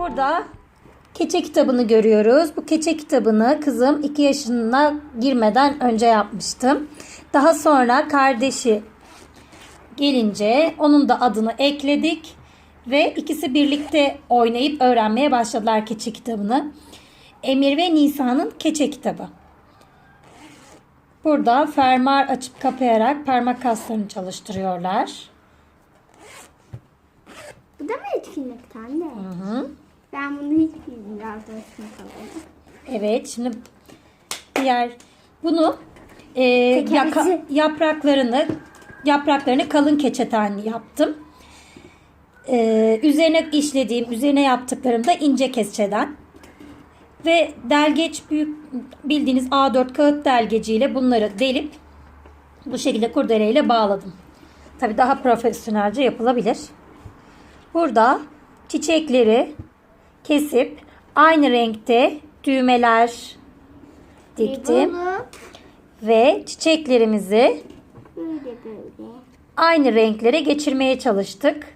Burada keçe kitabını görüyoruz. Bu keçe kitabını kızım 2 yaşına girmeden önce yapmıştım. Daha sonra kardeşi gelince onun da adını ekledik ve ikisi birlikte oynayıp öğrenmeye başladılar keçe kitabını. Emir ve Nisa'nın keçe kitabı. Burada fermuar açıp kapayarak parmak kaslarını çalıştırıyorlar. Bu da mı etkinlikten de? Hı hı. Ben bunu hiç bilmiyorum. Evet şimdi diğer bunu e, yaka- yapraklarını yapraklarını kalın keçeten yaptım. E, üzerine işlediğim, üzerine yaptıklarım da ince keçeden. Ve delgeç büyük bildiğiniz A4 kağıt delgeciyle bunları delip bu şekilde kurdeleyle bağladım. Tabii daha profesyonelce yapılabilir. Burada çiçekleri kesip aynı renkte düğmeler diktim ve çiçeklerimizi Böyle böyle. aynı renklere geçirmeye çalıştık.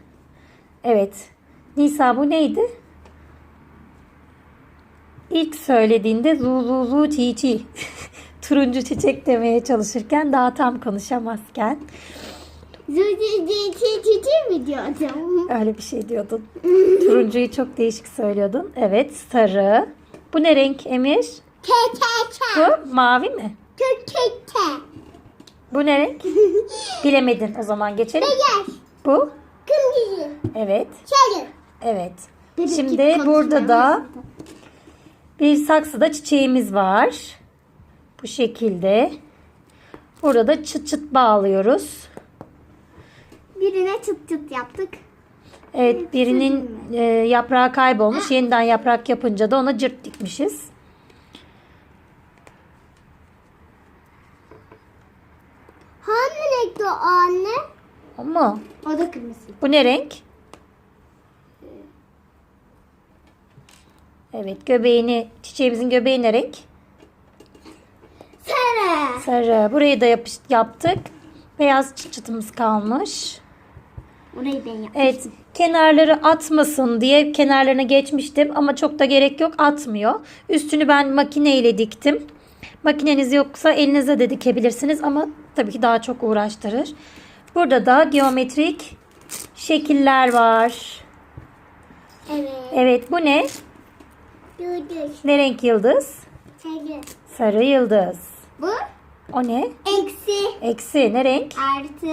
Evet. Nisa bu neydi? İlk söylediğinde zu zu zu ti ti. Turuncu çiçek demeye çalışırken daha tam konuşamazken mi diyordum? öyle bir şey diyordun. Turuncuyu çok değişik söylüyordun. Evet sarı. Bu ne renk Emir? Ke ke ke. Bu mavi mi? Ke ke ke. Bu ne renk? Bilemedin o zaman geçelim. Beyaz. Bu? Kırmızı. Evet. Sarı. Evet. Şimdi burada da bir saksıda çiçeğimiz var. Bu şekilde. Burada da çıt çıt bağlıyoruz. Birine çıt çıt yaptık. Evet birinin e, yaprağı kaybolmuş. Yeniden yaprak yapınca da ona cırt dikmişiz. Hangi renkte o anne? Ama O da kırmızı. bu ne renk? Evet göbeğini çiçeğimizin göbeği ne renk? Sarı. Sarı. Burayı da yapış, yaptık. Beyaz çıt çıtımız kalmış. Orayı ben yaptım. Evet kenarları atmasın diye kenarlarına geçmiştim ama çok da gerek yok atmıyor. Üstünü ben makineyle diktim. Makineniz yoksa elinize de dikebilirsiniz ama tabii ki daha çok uğraştırır. Burada da geometrik şekiller var. Evet. Evet bu ne? Yıldız. Ne renk yıldız? Sarı. Sarı yıldız. Bu O ne? eksi Eksi ne renk? artı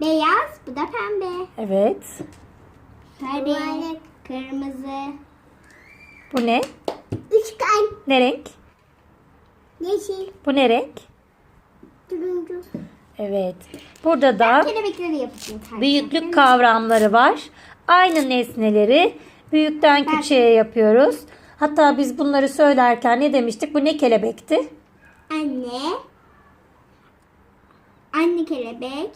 beyaz. Bu da pembe. Evet. Sarı. Kırmızı. Bu ne? Üçgen. Ne renk? Yeşil. Bu ne renk? Turuncu. Evet. Burada da büyüklük kavramları var. Aynı nesneleri büyükten küçüğe yapıyoruz. Hatta biz bunları söylerken ne demiştik? Bu ne kelebekti? Anne. Anne kelebek.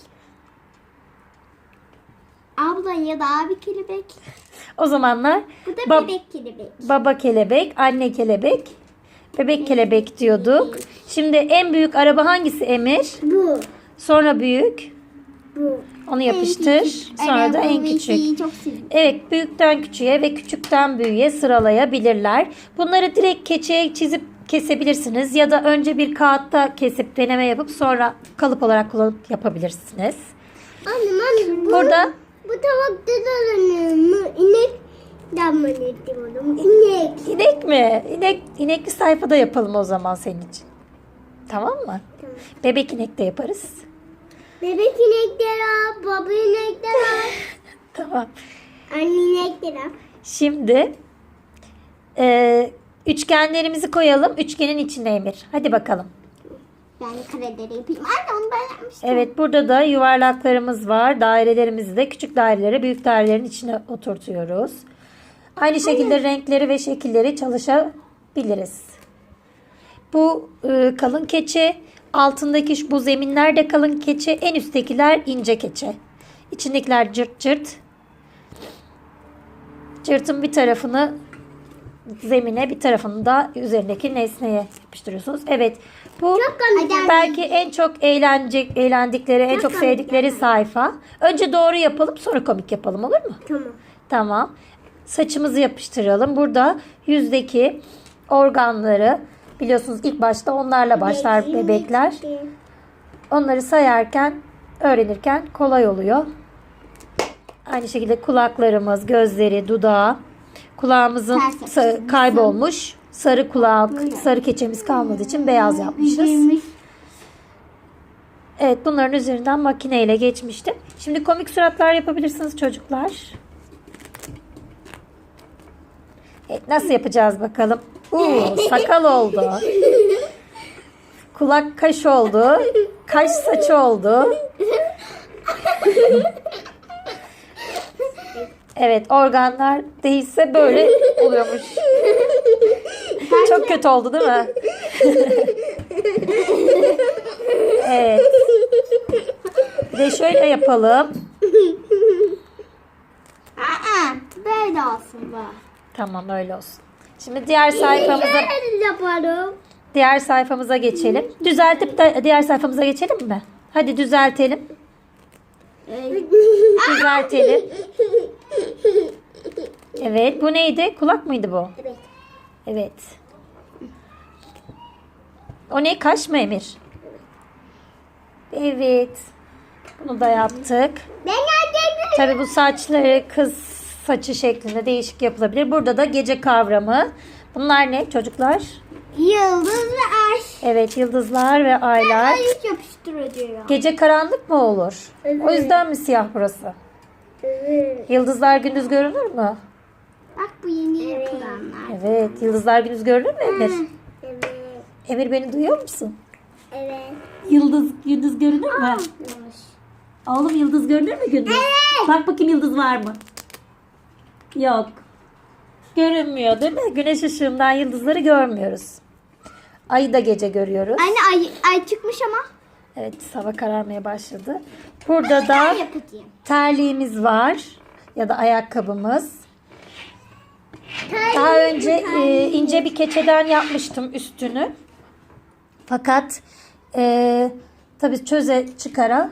Abla ya da abi kelebek. O zamanlar Bu da bab- bebek kelebek. baba kelebek, anne kelebek, bebek kelebek diyorduk. Şimdi en büyük araba hangisi Emir? Bu. Sonra büyük. Bu. Onu yapıştır. Sonra da en küçük. Çok seviyorum. Evet, büyükten küçüğe ve küçükten büyüğe sıralayabilirler. Bunları direkt keçeye çizip kesebilirsiniz ya da önce bir kağıtta kesip deneme yapıp sonra kalıp olarak kullanıp yapabilirsiniz. Annem annem bu, Burada bu tavakta dolanıyor mu? İnek damlanıyor oğlum. İnek. inek mi? İnek, inekli sayfada yapalım o zaman senin için. Tamam mı? Tamam. Bebek inek de yaparız. Bebek inekler al, baba inekler al, Tamam. anne inekler al. Şimdi e, üçgenlerimizi koyalım. Üçgenin içine Emir. Hadi bakalım. Yani kareleri yapayım. Anne onu ben yapmıştım. Evet burada da yuvarlaklarımız var. Dairelerimizi de küçük dairelere büyük dairelerin içine oturtuyoruz. Aynı şekilde renkleri ve şekilleri çalışabiliriz. Bu e, kalın keçe. Altındaki bu zeminler de kalın keçe. En üsttekiler ince keçe. İçindekiler cırt cırt. Cırtın bir tarafını zemine bir tarafını da üzerindeki nesneye yapıştırıyorsunuz. Evet. Bu komik. belki en çok eğlenecek, eğlendikleri, en Çok çok komik sevdikleri sayfa. Önce doğru yapalım, sonra komik yapalım olur mu? Tamam. Tamam. saçımızı yapıştıralım. Burada yüzdeki organları biliyorsunuz ilk başta onlarla başlar bebekler. Onları sayarken, öğrenirken kolay oluyor. Aynı şekilde kulaklarımız, gözleri, dudağı, kulağımızın Ters sa- kaybolmuş. Sarı kulak, sarı keçemiz kalmadığı için beyaz yapmışız. Evet bunların üzerinden makineyle geçmiştim. Şimdi komik suratlar yapabilirsiniz çocuklar. Evet, nasıl yapacağız bakalım? Uuu sakal oldu. Kulak kaş oldu. Kaş saçı oldu. Evet organlar değilse böyle oluyormuş. Çok kötü oldu değil mi? evet. Bir de şöyle yapalım. Aa, böyle olsun bu. Tamam öyle olsun. Şimdi diğer sayfamıza yaparım. diğer sayfamıza geçelim. Düzeltip de diğer sayfamıza geçelim mi? Hadi düzeltelim. Düzeltelim. Evet bu neydi? Kulak mıydı bu? Evet. Evet. O ne? Kaş mı Emir? Evet. Bunu da yaptık. Ben. Tabii bu saçları kız saçı şeklinde değişik yapılabilir. Burada da gece kavramı. Bunlar ne çocuklar? Yıldız ve ay. Evet yıldızlar ve aylar. Diyor. Gece karanlık mı olur? Evet. O yüzden mi siyah burası? Evet. Yıldızlar gündüz görünür mü? Bak bu yeni yapılanlar. Evet. Yıldızlar gündüz görünür mü Emir? Evet. Emir beni duyuyor musun? Evet. Yıldız gündüz görünür mü? Oğlum yıldız görünür mü gündüz? Bak bakayım yıldız var mı? Yok. Görünmüyor değil mi? Güneş ışığından yıldızları görmüyoruz. Ayı da gece görüyoruz. Anne ay, ay çıkmış ama. Evet hava kararmaya başladı. Burada da terliğimiz var. Ya da ayakkabımız. Daha önce e, ince bir keçeden yapmıştım üstünü. Fakat e, tabii çöze çıkara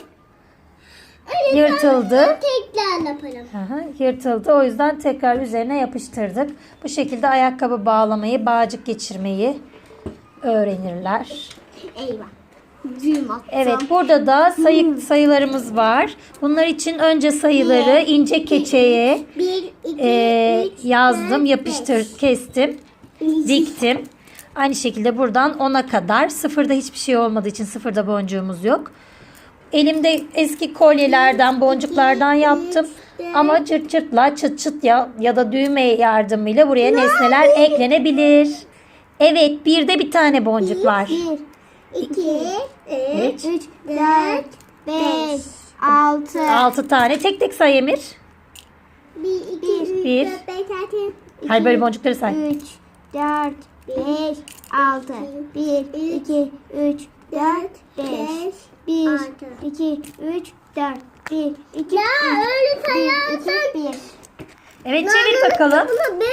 yırtıldı. Tekrar yaparım. Hı hı, yırtıldı. O yüzden tekrar üzerine yapıştırdık. Bu şekilde ayakkabı bağlamayı, bağcık geçirmeyi öğrenirler. Eyvah. Düğüm attım. Evet burada da sayı sayılarımız var. Bunlar için önce sayıları ince keçeye Bir, iki, e, üç, yazdım, dört, yapıştır, kestim, diktim. Aynı şekilde buradan 10'a kadar. Sıfırda hiçbir şey olmadığı için sıfırda boncuğumuz yok. Elimde eski kolyelerden, boncuklardan yaptım. Ama çırt çırtla, çıt çıt ya, ya da düğme yardımıyla buraya nesneler eklenebilir. Evet, bir de bir tane boncuk var. Bir, iki, Üç. üç, dört, beş, altı. 6 tane. Tek tek say Emir. Bir, iki, üç, Bir. dört, beş, altı. Hayır böyle boncukları say. 3, 4, 5, 6, 1, 2, 3, 4, 5, 1, 2, 3, 4, 1, 2, Ya öyle sayarsan. 1, Evet çevir bakalım. Buna 5,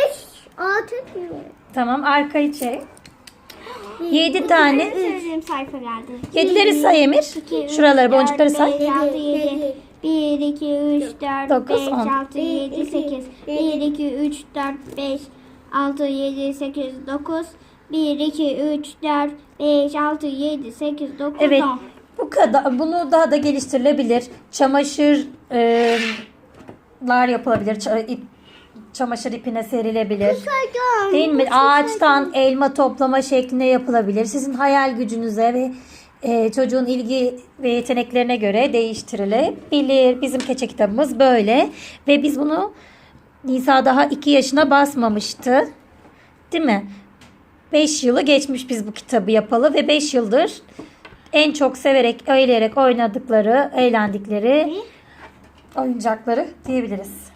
6 diyor. Tamam arkayı çek. 7 tane. Söylediğim sayfa geldi. Yedileri say Emir. Şuraları boncukları say. 5, 6, 7, 1, 2, 3, 4, Dokuz, 5, on. 6, 7, 8, 1, 2, 3, 4, 5, 6, 7, 8, 9, 1, 2, 3, 4, 5, 6, 7, 8, 9, Evet. 10. Bu kadar. Bunu daha da geliştirilebilir. Çamaşır e, lar yapılabilir. Çamaşır ipine serilebilir. Değil mi? Ağaçtan elma toplama şeklinde yapılabilir. Sizin hayal gücünüze ve e, çocuğun ilgi ve yeteneklerine göre değiştirilebilir. Bizim keçe kitabımız böyle. Ve biz bunu Nisa daha 2 yaşına basmamıştı. Değil mi? 5 yılı geçmiş biz bu kitabı yapalı ve 5 yıldır en çok severek, eğlenerek oynadıkları, eğlendikleri oyuncakları diyebiliriz.